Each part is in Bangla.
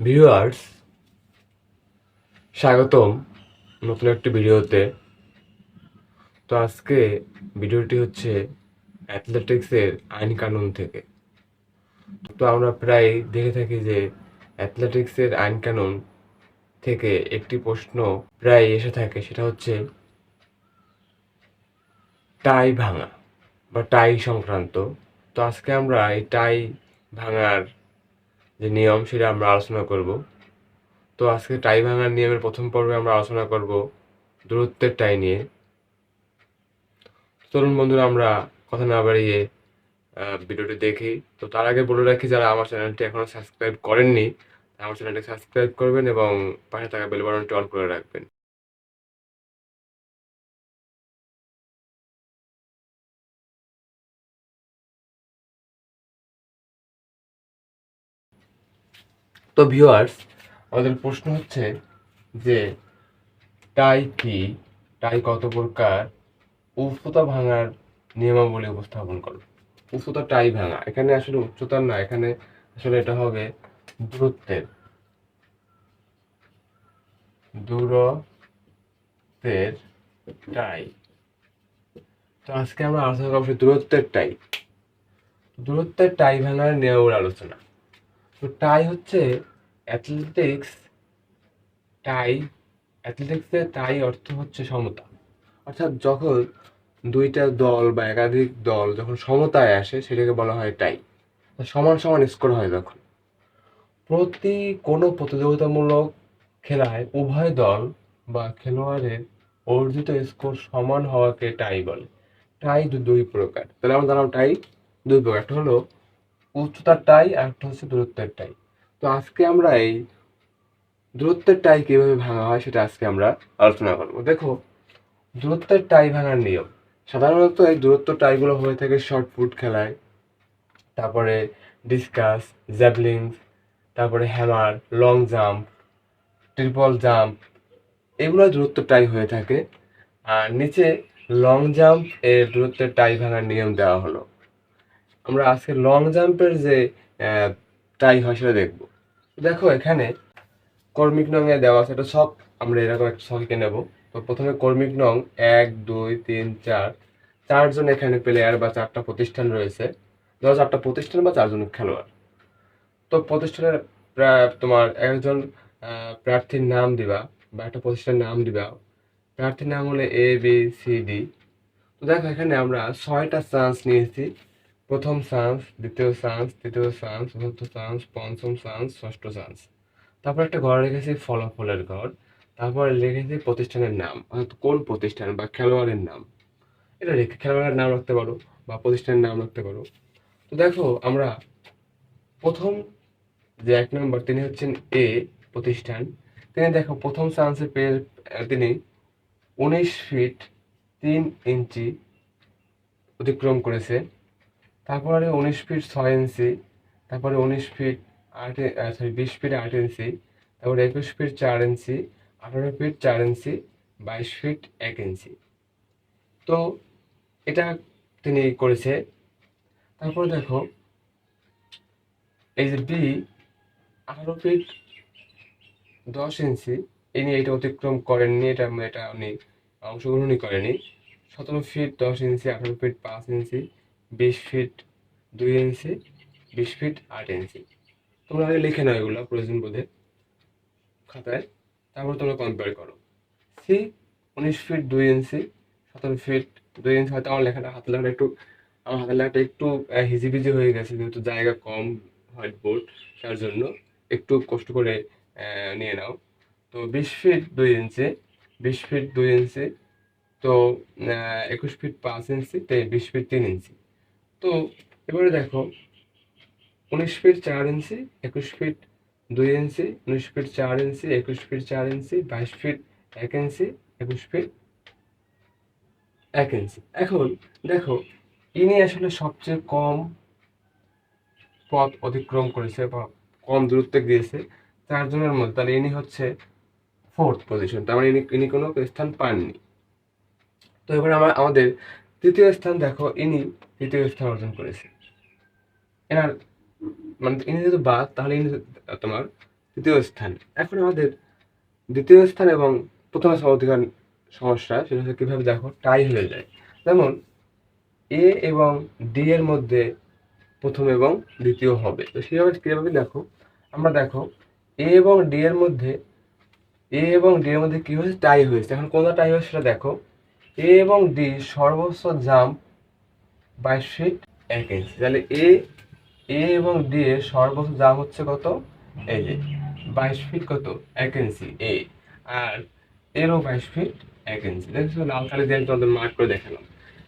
ভিউয়ার্স স্বাগতম নতুন একটি ভিডিওতে। তো আজকে ভিডিওটি হচ্ছে অ্যাথলেটিক্সের আইন কানুন থেকে। তো আমরা প্রায় দেখে থাকি যে অ্যাথলেটিক্সের আইন কানুন থেকে একটি প্রশ্ন প্রায় এসে থাকে, সেটা হচ্ছে টাই ভাঙা বা টাই সংক্রান্ত। তো আজকে আমরা এই টাই ভাঙার যে নিয়ম সেটা আমরা আলোচনা করব। তো আজকে টাই ভাঙার নিয়মের প্রথম পর্বে আমরা আলোচনা করব দূরত্বের টাই নিয়ে। তরুণ বন্ধুরা, আমরা কথা না বাড়িয়ে ভিডিওটি দেখি। তো তার আগে বলে রাখি, যারা আমার চ্যানেলটি এখনও সাবস্ক্রাইব করেননি, আমার চ্যানেলটি সাবস্ক্রাইব করবেন এবং পাশে থাকা বেল বাটনটি অন করে রাখবেন। তো ভিউয়ার্স আমাদের প্রশ্ন হচ্ছে যে, টাই কি? টাই কত প্রকার? উচ্চতা ভাঙার নিয়মাবলী উপস্থাপন করো। উচ্চতা টাই ভাঙা। এখানে আসলে উচ্চতার না, এখানে আসলে এটা হবে দূরত্বের। দূরত্বের টাই। তো আজকে আমরা আলোচনা করব দূরত্বের টাই। দূরত্বের টাই ভাঙার নিয়মাবলী আলোচনা। তো টাই হচ্ছে অ্যাথলেটিক্স টাই অ্যাথলেটিক্সের টাই অর্থ হচ্ছে সমতা। অর্থাৎ যখন দুইটা দল বা একাধিক দল যখন সমতায় আসে, সেটাকে বলা হয় টাই সমান সমান স্কোর হয় যখন প্রতি কোনো প্রতিযোগিতামূলক খেলায় উভয় দল বা খেলোয়াড়ের অর্জিত স্কোর সমান হওয়াকে টাই বলে। টাই দুই প্রকার। তাহলে আমরা জানলাম টাই দুই প্রকার। হলো উচ্চতার টাই আর একটা হচ্ছে দূরত্বের টাই। তো আজকে আমরা এই দূরত্বের টাই কীভাবে ভাঙা হয় সেটা আজকে আমরা আলোচনা করব। দেখো, দূরত্বের টাই ভাঙার নিয়ম। সাধারণত এই দূরত্ব টাইগুলো হয়ে থাকে শর্ট ফুট খেলায়। তারপরে ডিসকাস জ্যাভলিং তারপরে hammer, long jump, triple jump, এগুলো দূরত্ব টাই হয়ে থাকে। আর নিচে লং জাম্প এর দূরত্বের টাই ভাঙার নিয়ম দেওয়া হলো। আমরা আজকে লং জাম্পের যে টাই হয় সেটা দেখব। দেখো, এখানে কর্মিক নং এ দেওয়া আছে, এটা সব আমরা এরকম একটা ছকে নেব। তো প্রথমে কর্মিক নং এক, দুই, তিন, চার। চারজন এখানে প্লেয়ার বা চারটা প্রতিষ্ঠান রয়েছে। ধরো চারটা প্রতিষ্ঠান বা চারজন খেলোয়াড়। তো প্রতিষ্ঠানের প্রা- তোমার একজন প্রার্থীর নাম দিবা বা একটা প্রতিষ্ঠানের নাম দিবা। প্রার্থীর নাম হলে এ বি সি ডি তো দেখো, এখানে আমরা ছয়টা চান্স নিয়েছি। প্রথম চান্স দ্বিতীয় চান্স তৃতীয় চান্স চতুর্থ চান্স পঞ্চম চান্স ষষ্ঠ চান্স তারপর একটা ঘর রেখেছি ফলাফলের ঘর। তারপর লিখেছি প্রতিষ্ঠানের নাম, অর্থাৎ কোন প্রতিষ্ঠান বা খেলোয়াড়ের নাম। এটা রেখে খেলোয়াড়ের নাম রাখতে পারো বা প্রতিষ্ঠানের নাম রাখতে পারো। তো দেখো, আমরা প্রথম যে এক নম্বর, তিনি হচ্ছেন এ প্রতিষ্ঠান। তিনি দেখো, প্রথম চান্সে পেয়ে তিনি উনিশ ফিট তিন ইঞ্চি অতিক্রম করেছে। তারপরে উনিশ ফিট ছয় ইঞ্চি, তারপরে উনিশ ফিট আট সরি বিশ ফিট আট ইঞ্চি, তারপরে একুশ ফিট চার ইঞ্চি, আঠারো ফিট চার ইঞ্চি, বাইশ ফিট এক ইঞ্চি। তো এটা তিনি করেছে। তারপর দেখো, এই যে বি আঠারো ফিট দশ ইঞ্চি ইনি এটা অতিক্রম করেননি, এটা এটা উনি অংশগ্রহণই করেনি। সতেরো ফিট দশ ইঞ্চি, আঠারো ফিট পাঁচ ইঞ্চি বিশ ফিট দুই ইঞ্চি বিশ ফিট আট ইঞ্চি তোমরা আগে লিখে নাও এগুলো প্রয়োজন বোধে খাতায়। তারপর তোমরা কম্পেয়ার করো। সি উনিশ ফিট দুই ইঞ্চি সতেরো ফিট দুই ইঞ্চি হয়তো আমার লেখাটা হাতের লেখাটা একটু আমার হাতের লেখাটা একটু হিজিবিজি হয়ে গেছে, যেহেতু জায়গা কম হোয়াইট বোর্ড, তার জন্য একটু কষ্ট করে নিয়ে নাও। তো বিশ ফিট দুই ইঞ্চি বিশ ফিট দুই ইঞ্চি তো একুশ ফিট পাঁচ ইঞ্চি বিশ ফিট তিন ইঞ্চি তো এবারে দেখো, উনিশ ফিট চার ইঞ্চি, একুশ ফিট দুই ইঞ্চি, উনিশ ফিট চার ইঞ্চি, একুশ ফিট চার ইঞ্চি, বাইশ ফিট এক ইঞ্চি, একুশ ফিট এক ইঞ্চি। এখন দেখো, ইনি আসলে সবচেয়ে কম পথ অতিক্রম করেছে বা কম দূরত্বে গিয়েছে চারজনের মধ্যে। তাহলে ইনি হচ্ছে ফোর্থ পজিশন তার মানে ইনি ইনি কোনো স্থান পাননি। তো এবার আমার আমাদের তৃতীয় স্থান দেখো, ইনি তৃতীয় স্থান অর্জন করেছে। এনার মানে ইনি যেহেতু বাদ, তাহলে ইনি তোমার তৃতীয় স্থান। এখন আমাদের দ্বিতীয় স্থান এবং প্রথম স্থান অধিকার সমস্যা সেটা হচ্ছে কীভাবে দেখো টাই হয়ে যায়। যেমন এ এবং ডি এর মধ্যে প্রথম এবং দ্বিতীয় হবে। তো সেভাবে কীভাবে দেখো, আমরা দেখো এ এবং ডি এর মধ্যে এ এবং ডি এর মধ্যে কী হয়েছে? টাই হয়েছে। এখন কোনটা টাই হয়েছে সেটা দেখো। এ এবং ডি সর্বোচ্চ জাম্প বাইশ ফিট এক ইঞ্চি তাহলে এ এ এবং ডি এর সর্বোচ্চ জাম্প হচ্ছে কত? এই যে বাইশ ফিট কত? এক ইঞ্চি এ আর এরও বাইশ ফিট এক ইঞ্চি দেখছ, লাল কালি দিয়ে তোমাদের মার্ক করে দেখালাম।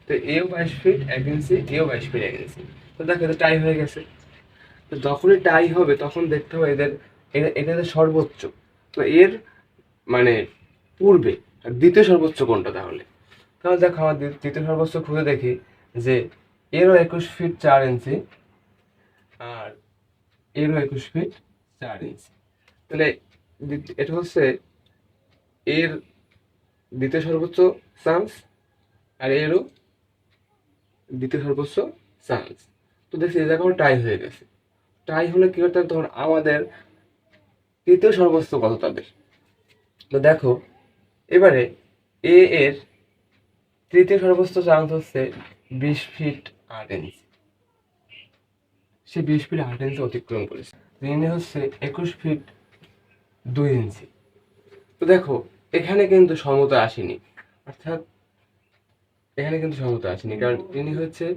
তো এও বাইশ ফিট এক ইঞ্চি এও বাইশ ফিট এক ইঞ্চি তো দেখো, এটা টাই হয়ে গেছে। তো যখনই টাই হবে, তখন দেখতে হবে এদের এটা সর্বোচ্চ। তো এর মানে পূর্বে দ্বিতীয় সর্বোচ্চ কোনটা তাহলে? তাহলে দেখো আমার দ্বি- দ্বিতীয় সর্বোচ্চ খুঁজে দেখি যে এরও একুশ ফিট চার ইঞ্চি আর এরও একুশ ফিট চার ইঞ্চি। তাহলে এটা হচ্ছে এর দ্বিতীয় সর্বোচ্চ চান্স আর এরও দ্বিতীয় সর্বোচ্চ চান্স। তো দেখছি এই জায়গায় টাই হয়ে গেছে। টাই হলে কী করতে হবে? তখন আমাদের তৃতীয় সর্বোচ্চ কত তাদের? তো দেখো, এবারে এ এর তৃতীয় সর্বোচ্চ চান্স হচ্ছে বিশ ফিট আট ইঞ্চি সে বিশ ফিট আট ইঞ্চি অতিক্রম করেছে। ইনি হচ্ছে একুশ ফিট দুই ইঞ্চি তো দেখো, এখানে কিন্তু সমতা আসেনি। অর্থাৎ এখানে কিন্তু সমতা আসেনি, কারণ ইনি হচ্ছে,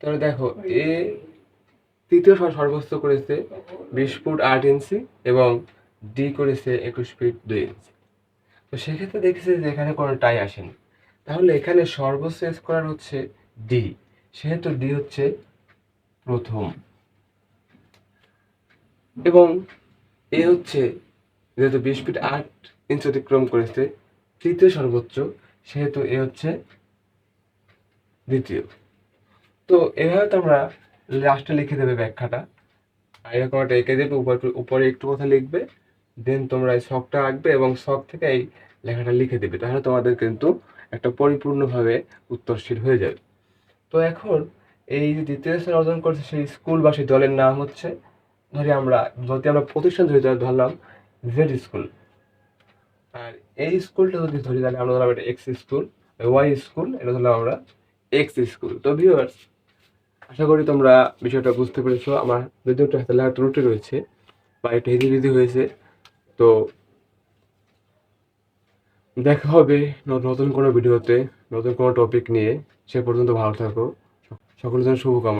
তাহলে দেখো, এ তৃতীয় সর- সর্বোচ্চ করেছে বিশ ফুট আট ইঞ্চি এবং ডি করেছে একুশ ফিট দুই ইঞ্চি তো সেক্ষেত্রে দেখেছে যে এখানে কোনো টাই আসেনি। তাহলে এখানে সর্বোচ্চ করার হচ্ছে ডি সেহেতু ডি হচ্ছে প্রথম। এবং এ হচ্ছে যেহেতু বিশ ফিট আট ইঞ্চ অতিক্রম করেছে, তৃতীয় সর্বোচ্চ, সেহেতু এ হচ্ছে দ্বিতীয়। তো এভাবে তোমরা লাস্টে লিখে দেবে ব্যাখ্যাটা। এরকম একটা এঁকে দেবে উপর উপরে একটু কথা লিখবে দেন তোমরা এই শখটা আঁকবে এবং শখ থেকে এই লেখাটা লিখে দেবে। তাহলে তোমাদের কিন্তু একটা পরিপূর্ণভাবে উত্তরশীল হয়ে যাবে। তো এখন এই যে দ্বিতীয় স্থান অর্জন করছে সেই স্কুল বা সেই দলের নাম হচ্ছে, ধরি আমরা যদি আমরা প্রতিষ্ঠান ধরি তাহলে ধরলাম জেড স্কুল। আর এই স্কুলটা যদি ধরি তাহলে আমরা ধরলাম এটা এক্স স্কুল ওয়াই স্কুল, এটা ধরলাম আমরা এক্স স্কুল। তো ভিউয়ার্স আশা করি তোমরা বিষয়টা বুঝতে পেরেছ। আমার যদিও একটা হাতে লেখা ত্রুটি রয়েছে বা একটু হিদিবিদি হয়েছে। তো দেখা হবে নতুন কোনো ভিডিওতে, নতুন কোনো টপিক নিয়ে। সে পর্যন্ত ভালো থাকো। সকলের জন্য শুভকামনা।